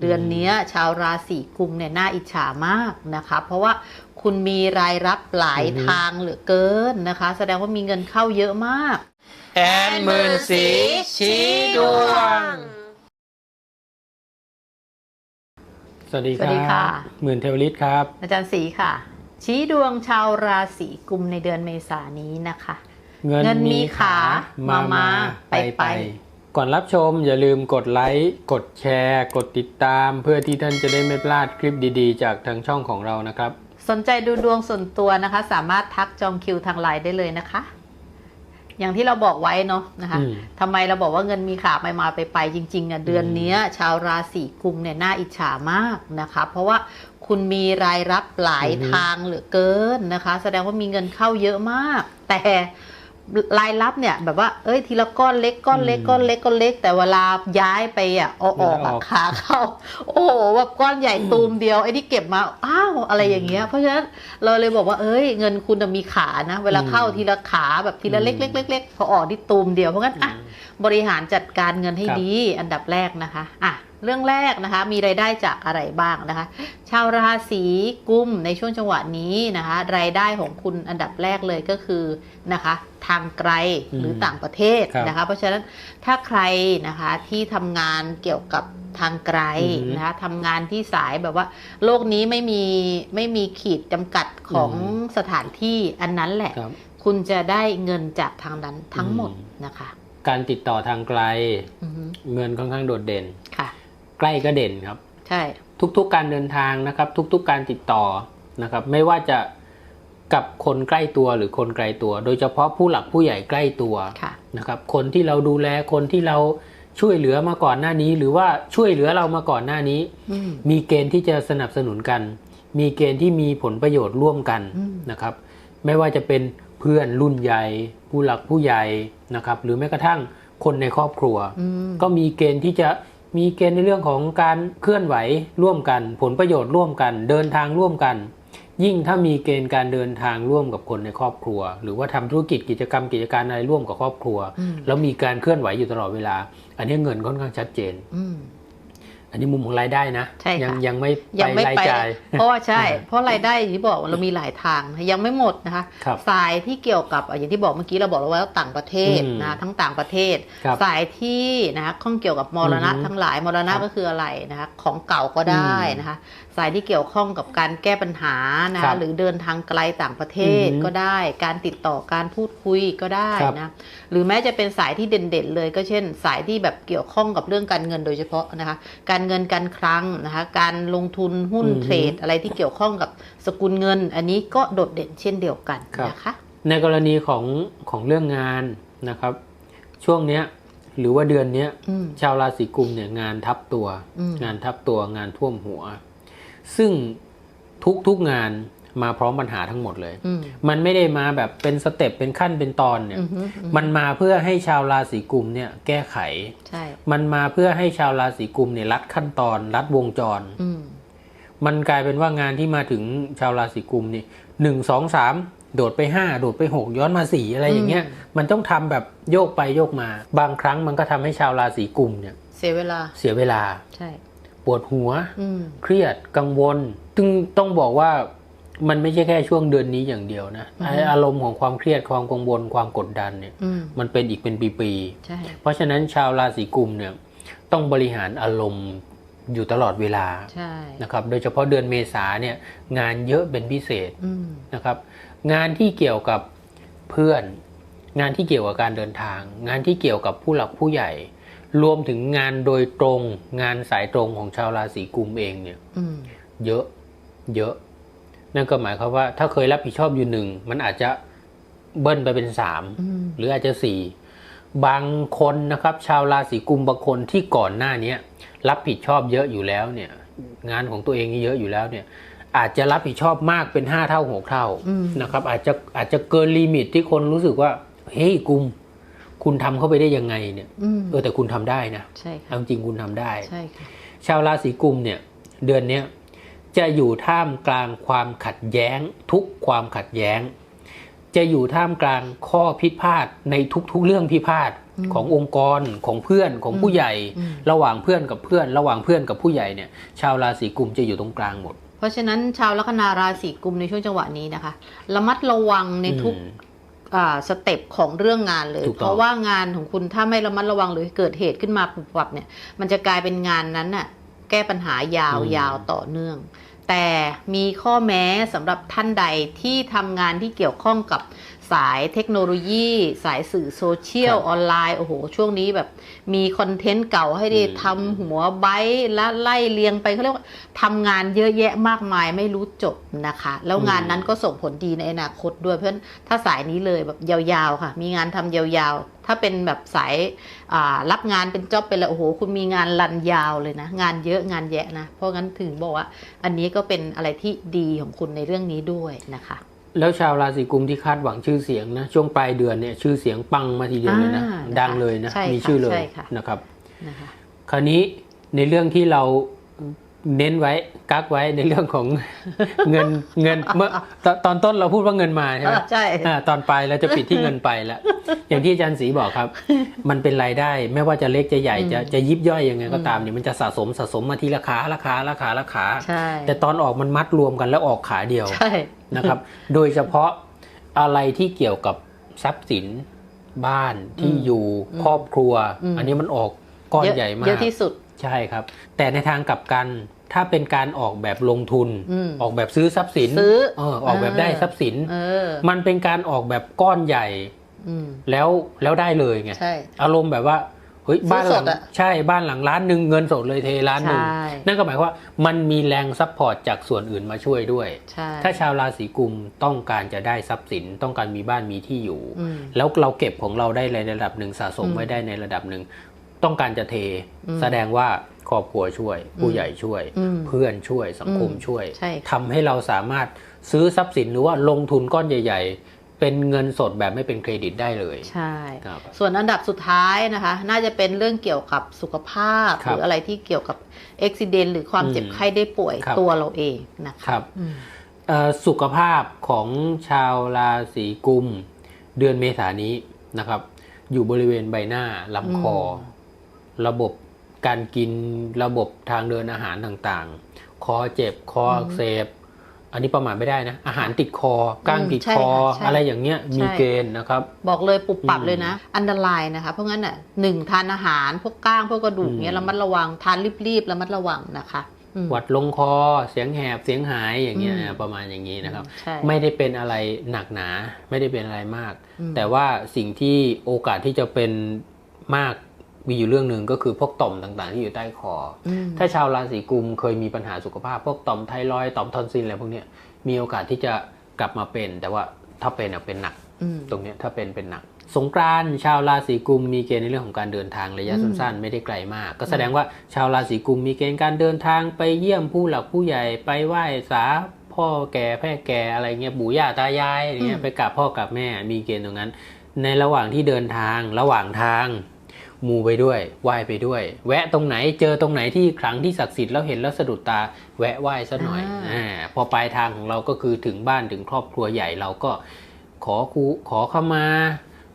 เดือนเนี้ยชาวราศีกุมเนี่ยน่าอิจฉามากนะคะ เพราะว่าคุณมีรายรับหลายอือฮึทางเหลือเกินนะคะ แสดงว่ามีเงินเข้าเยอะมากแอนหมื่นสีชี้ดวง สวัสดีสวัสดีค่ะ หมื่นเทวลิตครับ อาจารย์ศรีค่ะ ชี้ดวงชาวราศีกุมในเดือนเมษายนนี้นะคะ เงินเงินมีมีขามามามาไปไปไป ก่อนรับชมอย่าลืมกดไลค์ กดแชร์ กดติดตาม เพื่อที่ท่านจะได้ไม่พลาดคลิปดีๆ จากทางช่องของเรานะครับ สนใจดูดวงส่วนตัวนะคะ สามารถทักจองคิวทางไลน์ได้เลยนะคะ อย่างที่เราบอกไว้เนาะนะคะอืม ทำไมเราบอกว่าเงินมีขาไปมาไปไปจริงๆอะเดือนเนี้ย ชาวราศีกุมเนี่ยน่าอิจฉามากนะคะ เพราะว่าคุณมีรายรับหลายอือฮึ ทางเหลือเกินนะคะ แสดงว่ามีเงินเข้าเยอะมาก แต่ รายรับเนี่ย แบบว่าเอ้ยทีละก้อนเล็กก้อนเล็กก้อนเล็กก้อนเล็ก แต่เวลาย้ายไปอะเอาออกอะขาเข้า โอ้โหแบบก้อนใหญ่ตูมเดียวไอ้ที่เก็บมาอ้าวอะไรอย่างเงี้ยเพราะฉะนั้นเราเลยบอกว่าเอ้ยเงินคุณน่ะมีขานะ เวลาเข้าทีละขาแบบทีละเล็กเล็กเล็กเล็กพอออกที่ตูมเดียวเพราะงั้นอะบริหารจัดการเงินให้ครับดีอันดับแรกนะคะอะ เรื่องแรกนะคะ มีรายได้จากอะไรบ้างนะคะ ชาวราศีกุมในช่วงจังหวะนี้นะคะ รายได้ของคุณอันดับแรกเลยก็คือนะคะ ทางไกลหรือมต่างประเทศครับนะคะ เพราะฉะนั้นถ้าใครนะคะที่ทำงานเกี่ยวกับทางไกลอือฮึนะคะทำงานที่สายแบบว่า โลกนี้ไม่มีไม่มีขีดจำกัดของอืมสถานที่อันนั้นแหละครับคุณจะได้เงินจากทางนั้นทั้งหมดอืมนะคะ การติดต่อทางไกลอือฮึเงินค่อนข้างโดดเด่นค่ะ ใกล้ก็เด่นครับ ใช่ ทุกๆการเดินทางนะครับ ทุกๆการติดต่อนะครับ ไม่ว่าจะกับคนใกล้ตัวหรือคนไกลตัว โดยเฉพาะผู้หลักผู้ใหญ่ใกล้ตัวค่ะนะครับ คนที่เราดูแลคนที่เราช่วยเหลือมาก่อนหน้านี้ หรือว่าช่วยเหลือเรามาก่อนหน้านี้อืมมีเกณฑ์ที่จะสนับสนุนกัน มีเกณฑ์ที่มีผลประโยชน์ร่วมกันอืมนะครับ ไม่ว่าจะเป็นเพื่อนรุ่นใหญ่ ผู้หลักผู้ใหญ่นะครับ หรือแม้กระทั่งคนในครอบครัวอืมก็มีเกณฑ์ที่จะ มีเกณฑ์ในเรื่องของการเคลื่อนไหวร่วมกัน ผลประโยชน์ร่วมกัน เดินทางร่วมกัน ยิ่งถ้ามีเกณฑ์การเดินทางร่วมกับคนในครอบครัว หรือว่าทำธุรกิจกิจกรรมกิจการอะไรร่วมกับครอบครัว แล้วมีการเคลื่อนไหวอยู่ตลอดเวลา อันนี้เงินค่อนข้างชัดเจน อืมอันนี้มุมของรายได้นะใช่ค่ะยังยังไม่ยังไม่รายไปจ่ายเพราะว่าใช่อ่าเพราะรายได้อย่างที่บอกเรามีหลายทางนะยังไม่หมดนะคะครับสายที่เกี่ยวกับอะอย่างที่บอกเมื่อกี้เราบอกแล้วว่าต่างประเทศอืมนะทั้งต่างประเทศครับสายที่นะคะข้องเกี่ยวกับมรณะอือฮึทั้งหลายมรณะครับก็คืออะไรนะคะของเก่าก็ได้อืมนะคะสายที่เกี่ยวข้องกับการแก้ปัญหานะครัคะบหรือเดินทางไกลต่างประเทศอือฮึก็ได้ การติดต่อการพูดคุยก็ได้ครับนะหรือแม้จะเป็นสายที่เด่นๆเลยก็เช่น สายที่แบบเกี่ยวข้องกับเรื่องการเงินโดยเฉพาะนะคะการเงินการคลังนะคะการลงทุนหุ้นอือฮึเทรดอะไรที่เกี่ยวข้องกับสกุลเงิน อันนี้ก็โดดเด่นเช่นเดียวกันครับนะคะในกรณีของของเรื่องงานนะครับ ช่วงเนี้ยหรือว่าเดือนเนี้ยอืมชาวราศีกุมเนี่ยงานทับตัวอืมงานทับตัวงานท่วมหัว ซึ่งทุกทุกงาน มาพร้อมปัญหาทั้งหมดเลยอืมมันไม่ได้มาแบบเป็นสเต็ปเป็นขั้นเป็นตอนเนี่ยอือฮึอืมันมาเพื่อให้ชาวราศีกุมเนี่ยแก้ไขใช่มันมาเพื่อให้ชาวราศีกุมเนี่ยรัดขั้นตอน รัดวงจรอืมมันกลายเป็นว่างานที่มาถึงชาวราศีกุมนี่หนึ่งสองสามโดดไปห้าโดดไปหกย้อนมาสี่อะไรอย่างเงี้ย มันต้องทำแบบโยกไปโยกมา บางครั้งมันก็ทำให้ชาวราศีกุมเนี่ย เสียเวลา เสียเวลา ใช่ ปวดหัวอืมเครียด กังวลซึ่งต้องบอกว่า มันไม่ใช่แค่ช่วงเดือนนี้อย่างเดียวนะอือฮึไอ้อารมณ์ของความเครียดความกังวลความกดดันเนี่ยอืมมันเป็นอีกเป็นปีใช่ๆเพราะฉะนั้นชาวราศีกุมเนี่ยต้องบริหารอารมณ์อยู่ตลอดเวลาใช่นะครับ โดยเฉพาะเดือนเมษาเนี่ยงานเยอะเป็นพิเศษอืมนะครับ งานที่เกี่ยวกับเพื่อน งานที่เกี่ยวกับการเดินทาง งานที่เกี่ยวกับผู้หลักผู้ใหญ่ รวมถึงงานโดยตรง งานสายตรงของชาวราศีกุมเองเนี่ยอืมเยอะเยอะ นั่นก็หมายความว่าถ้าเคยรับผิดชอบอยู่หนึ่งมันอาจจะเบิ้ลไปเป็นสามอืมหรืออาจจะสี่บางคนนะครับ ชาวราศีกุมบางคนที่ก่อนหน้าเนี้ยรับผิดชอบเยอะอยู่แล้วเนี่ย งานของตัวเองนี่เยอะอยู่แล้วเนี่ย อาจจะรับผิดชอบมากเป็นห้าเท่าหกเท่าอืมนะครับ อาจจะอาจจะเกินลิมิตที่คนรู้สึกว่าเฮ้ยกุม คุณทำเข้าไปได้ยังไงเนี่ยอืมเออแต่คุณทำได้นะใช่ค่ะเอาจริงคุณทำได้ใช่ค่ะชาวราศีกุมเนี่ย เดือนเนี้ย จะอยู่ท่ามกลางความขัดแย้ง ทุกความขัดแย้งจจะอยู่ท่ามกลางข้อพิพาทในทุกๆเรื่องพิพาทอืมขององค์กรของเพื่อนของผู้ใหญ่อืมระหว่างเพื่อนกับเพื่อน ระหว่างเพื่อนกับผู้ใหญ่เนี่ยชาวราศีกุมจะอยู่ตรงกลางหมด เพราะฉะนั้นชาวลัคนาราศีกุมในช่วงจังหวะนี้นะคะระมัดระวังในทุกอืมอ่าสเต็ปของเรื่องงานเลยถูกต้องเพราะว่างานของคุณถ้าไม่ระมัดระวังหรือเกิดเหตุขึ้นมาปุบปับเนี่ยมันจะกลายเป็นงานนั้นน่ะแก้ปัญหายาวอืมยาวต่อเนื่อง แต่มีข้อแม้สำหรับท่านใดที่ทำงานที่เกี่ยวข้องกับ สายเทคโนโลยี สายสื่อโซเชียลครับออนไลน์ โอ้โห ช่วงนี้แบบมีคอนเทนต์เก่าให้ได้อืมทำหัวไบต์และไล่เรียงไปเขาเรียกว่าทำงานเยอะแยะมากมายไม่รู้จบนะคะ แล้วงานนั้นก็ส่งผลดีในอนาคตด้วยเพราะฉะนั้นถ้าสายนี้เลยแบบยาวๆค่ะ มีงานทำยาวๆ ถ้าเป็นแบบสายอ่ารับงานเป็นจ็อบเป็นอะไรโอ้โห คุณมีงานรันยาวเลยนะ งานเยอะงานแยะนะ เพราะงั้นถึงบอกว่า อันนี้ก็เป็นอะไรที่ดีของคุณในเรื่องนี้ด้วยนะคะ แล้วชาวราศีกุมที่คาดหวังชื่อเสียงนะช่วงปลายเดือนเนี่ยชื่อเสียงปังมาทีเดียวเลยนะอ่าดังเลยนะใช่ค่ะมีชื่อเลใช่ยค่ะนะครับนะคะคราวนี้ในเรื่องที่เรา เน้นไว้กักไว้ในเรื่องของเงินเงินเมื่อตอนตอนต้นเราพูดว่าเงินมาใช่ไหมอ่าใช่อ่าตอนปลายเราจะปิดที่เงินไปแล้วอย่างที่อาจารย์ศรีบอกครับ มันเป็นรายได้ไม่ว่าจะเล็กจะใหญ่จะจะยิบย่อยยังไงก็ตามเนี่ยมันจะสะสมสะสมมาทีละขาราคาราคาราคาใช่แต่ตอนออกมันมัดรวมกันแล้วออกขาเดียวใช่นะครับ โดยเฉพาะอะไรที่เกี่ยวกับทรัพย์สินบ้านที่อยู่ครอบครัว อันนี้มันออกก้อนเยอะใหญ่มากเยอะที่สุดใช่ครับ แต่ในทางกลับกัน ถ้าเป็นการออกแบบลงทุนอืมออกแบบซื้อทรัพย์สินซื้อเออออกแบบได้ทรัพย์สินเออมันเป็นการออกแบบก้อนใหญ่อืมแล้วแล้วได้เลยไงใช่อารมณ์แบบว่าเฮ้ยซื้อบ้านหลังสดอะใช่บ้านหลังล้านหนึ่งเงินสดเลยเทล้านหนึ่งใช่นั่นก็หมายความว่ามันมีแรงซัพพอร์ตจากส่วนอื่นมาช่วยด้วยใช่ถ้าชาวราศีกุมต้องการจะได้ทรัพย์สิน ต้องการมีบ้านมีที่อยู่อืมแล้วเราเก็บของเราได้ในระดับหนึ่งสะสมอืมไว้ได้ในระดับหนึ่ง ต้องการจะเทอืมแสดงว่าครอบครัวช่วย ผู้ใหญ่ช่วยอืมเพื่อนช่วยสังคมอืมช่วยใช่ค่ะทำให้เราสามารถซื้อทรัพย์สินหรือว่าลงทุนก้อนใหญ่ ๆ เป็นเงินสดแบบไม่เป็นเครดิตได้เลยใช่ครับส่วนอันดับสุดท้ายนะคะ น่าจะเป็นเรื่องเกี่ยวกับสุขภาพคหรับรืออะไรที่เกี่ยวกับอุบิเหตุหรือความอืมเจ็บไข้ได้ป่วยครับตัวเราเองนะคะครับอืมเอ่อสุขภาพของชาวราศีกุม เดือนเมษายนนี้นะครับ อยู่บริเวณใบหน้าลำคออ ระบบการกินระบบทางเดินอาหารต่างๆ คอเจ็บคออักเสบ อันนี้ประมาทไม่ได้นะ อาหารติดคอก้างติดใช่คอค่ะใช่อะไรอย่างเงี้ยมีใช่เกณฑ์นะครับ บอกเลยปุบปับอืมเลยนะ อันตรายนะคะเพราะงั้นอะหนึ่งทานอาหารพวกก้างพวกกระดูกอืมเนี้ยระมัดระวังทานรีบๆระมัดระวังนะคะอืมหวัดลงคอเสียงแหบเสียงหายอย่างเงี้ยอืมประมาณอย่างนี้นะครับใช่ไม่ได้เป็นอะไรหนักหนา ไม่ได้เป็นอะไรมากอืมแต่ว่าสิ่งที่โอกาสที่จะเป็นมาก มีอยู่เรื่องหนึ่งก็คือพวกต่อมต่างๆ ที่อยู่ใต้คอออืมถ้าชาวราศีกุมเคยมีปัญหาสุขภาพ พวกต่อมไทรอยด์ต่อมทอนซิลอะไรพวกเนี้ยมีโอกาสที่จะกลับมาเป็น แต่ว่าถ้าเป็นอะเป็นหนักอืมตรงเนี้ยถ้าเป็นเป็นหนัก สงกรานต์ชาวราศีกุมมีเกณฑ์ในเรื่องของการเดินทางระยะอืมสั้นๆ ไม่ได้ไกลมาก ก็แสดงว่าชาวราศีกุมมีเกณฑ์การเดินทางไปเยี่ยมผู้หลักผู้ใหญ่ไปไหว้สาพ่อแก่แพ่แก่อะไรเงี้ยปู่ย่าตายายอะไรเงี้ยไปกราบพ่อกราบแม่มีเกณฑ์ตรงนั้น ในระหว่างที่เดินทางระหว่างทาง มูไปด้วยไหว้ไปด้วย แวะตรงไหนเจอตรงไหนที่ขลังที่ศักดิ์สิทธิ์แล้วเห็นแล้วสะดุดตา แวะไหว้ซะหน่อยอ่าอ่าพอปลายทางของเราก็คือถึงบ้านถึงครอบครัวใหญ่เราก็ขอครูขอเข้ามา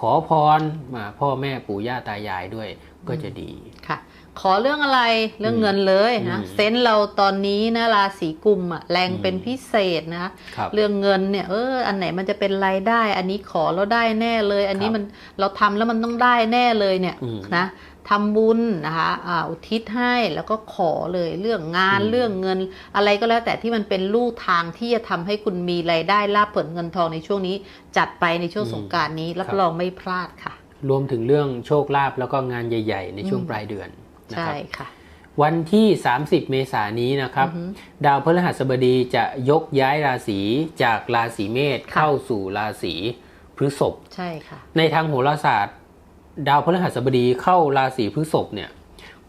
ขอพรมาพ่อแม่ปู่ย่าตายายด้วยก็จะดีค่ะ ขอเรื่องอะไรเรื่องเงินเลยนะอืมเซนส์เราตอนนี้นะราศีกุมอะแรงอืมเป็นพิเศษนะคะครับเรื่องเงินเนี่ยเอออันไหนมันจะเป็นรายได้ อันนี้ขอแล้วได้แน่เลย อันนี้ครับมันเราทำแล้วมันต้องได้แน่เลยเนี่ยอืมนะทำบุญนะคะอ่าอุทิศให้แล้วก็ขอเลยเรื่องงานอืมเรื่องเงิน อะไรก็แล้วแต่ที่มันเป็นลู่ทางที่จะทำให้คุณมีรายได้ลาบผลเงินทองในช่วงนี้ จัดไปในช่วงสงกรารนี้รับรองไม่พลาดค่ะ รวมถึงเรื่องโชคลาภแล้วก็งานใหญ่ ๆ ในช่วงอืมปลายเดือน นะใช่ครับค่ะ วันที่ 30 เมษายนนี้นะครับ อือฮึดาวพฤหัสบดีจะยกย้ายราศีจากราศีเมษค่ะ เข้าสู่ราศีพฤษภ ใช่ค่ะ ในทางโหราศาสตร์ ดาวพฤหัสบดีเข้าราศีพฤษภเนี่ย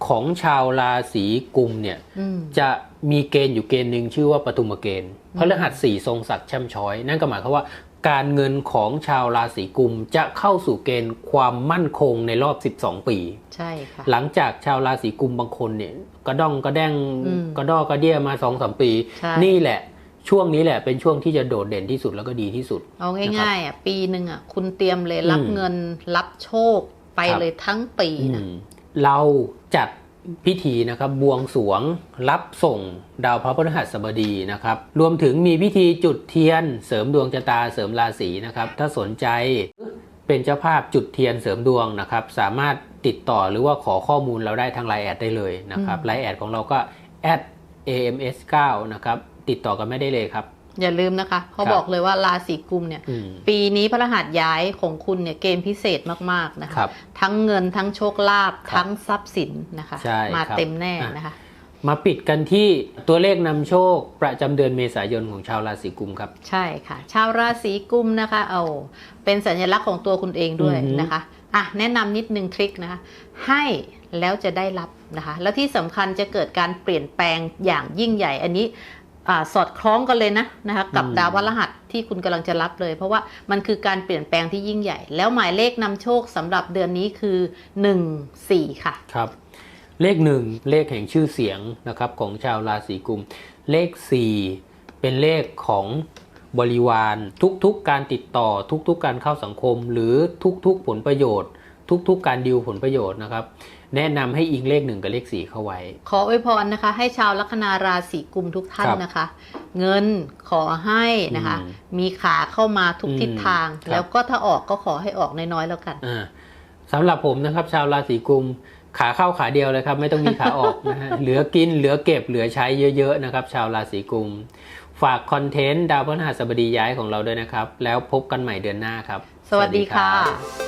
ของชาวราศีกุมเนี่ยอืม จะมีเกณฑ์อยู่เกณฑ์หนึ่งชื่อว่าปฐุมเกณฑ์พฤหัสสี่ทรงศักดิ์แช่มช้อย นั่นก็หมายความว่า การเงินของชาวราศีกุมจะเข้าสู่เกณฑ์ความมั่นคงในรอบ 12 ปี ใช่ค่ะ หลังจากชาวราศีกุมบางคนเนี่ยกระด้องกระแดงอืมกระดอกกระเดี้ยมาสองสามปีใช่นี่แหละช่วงนี้แหละเป็นช่วงที่จะโดดเด่นที่สุดแล้วก็ดีที่สุด เอาง่ายๆอะปีหนึ่งอะคุณเตรียมเลยรับอืมเงินรับโชคไปครับเลยทั้งปีนะอืมเราจัด พิธีนะครับบวงสวงรับส่งดาวพระพฤหัสบดีนะครับรวมถึงมีพิธีจุดเทียน เสริมดวงชะตาเสริมราศีนะครับถ้าสนใจเป็นเจ้าภาพจุดเทียนเสริมดวงนะครับสามารถติดต่อหรือว่าขอข้อมูลเราได้ทางไลน์แอดได้เลยนะครับไลน์แอดของเราก็ @ams9 นะครับติดต่อกันไม่ได้เลยครับ อย่าลืมนะคะเขาครับบอกเลยว่าราศีกุมเนี่ยอืมปีนี้พระรหัสย้ายของคุณเนี่ยเกณฑ์พิเศษมากๆนะคคะรับทั้งเงินทั้งโชคลาภครับทั้งทรัพย์สินนะคะใช่มาครับเต็มแน่อะนะคะ มาปิดกันที่ตัวเลขนำโชคประจำเดือนเมษายนของชาวราศีกุมครับ ใช่ค่ะ ชาวราศีกุมนะคะเอาเป็นสัญลักษณ์ของตัวคุณเองด้วยอือฮึนะคะอะแนะนำนิดนึงทริคนะคะให้แล้วจะได้รับนะคะ แล้วที่สำคัญจะเกิดการเปลี่ยนแปลงอย่างยิ่งใหญ่อันนี้อา สอดคล้องกันเลยนะนะคะกับอืมดาวพฤหัสที่คุณกำลังจะรับเลย เพราะว่ามันคือการเปลี่ยนแปลงที่ยิ่งใหญ่ แล้วหมายเลขนำโชคสำหรับเดือนนี้คือ 1 4 ค่ะครับเลขหนึ่งเลขแห่งชื่อเสียงนะครับของชาวราศีกุม เลข 4 เป็นเลขของบริวาร ทุกๆการติดต่อทุกๆการเข้าสังคม หรือทุกๆผลประโยชน์ ทุกๆการดิวผลประโยชน์นะครับ แนะนำให้อิงเลขหนึ่งกับเลขสี่เข้าไว้ ขออวยพรนะคะ ให้ชาวลัคนาราศีกุมทุกท่านครับนะคะ เงินขอให้นะคะอืมมีขาเข้ามาทุกอืมทิศทางครับแล้วก็ถ้าออกก็ขอให้ออกน้อยๆแล้วกันอ่าสำหรับผมนะครับ ชาวราศีกุมขาเข้าขาเดียวเลยครับไม่ต้องมีขาออกนะฮะเหลือกินเหลือเก็บเหลือใช้เยอะๆนะครับ ชาวราศีกุม ฝากคอนเทนต์ดาวพฤหัสบดีย้ายของเราด้วยนะครับ แล้วพบกันใหม่เดือนหน้าครับ สวัสดีรับค่ะ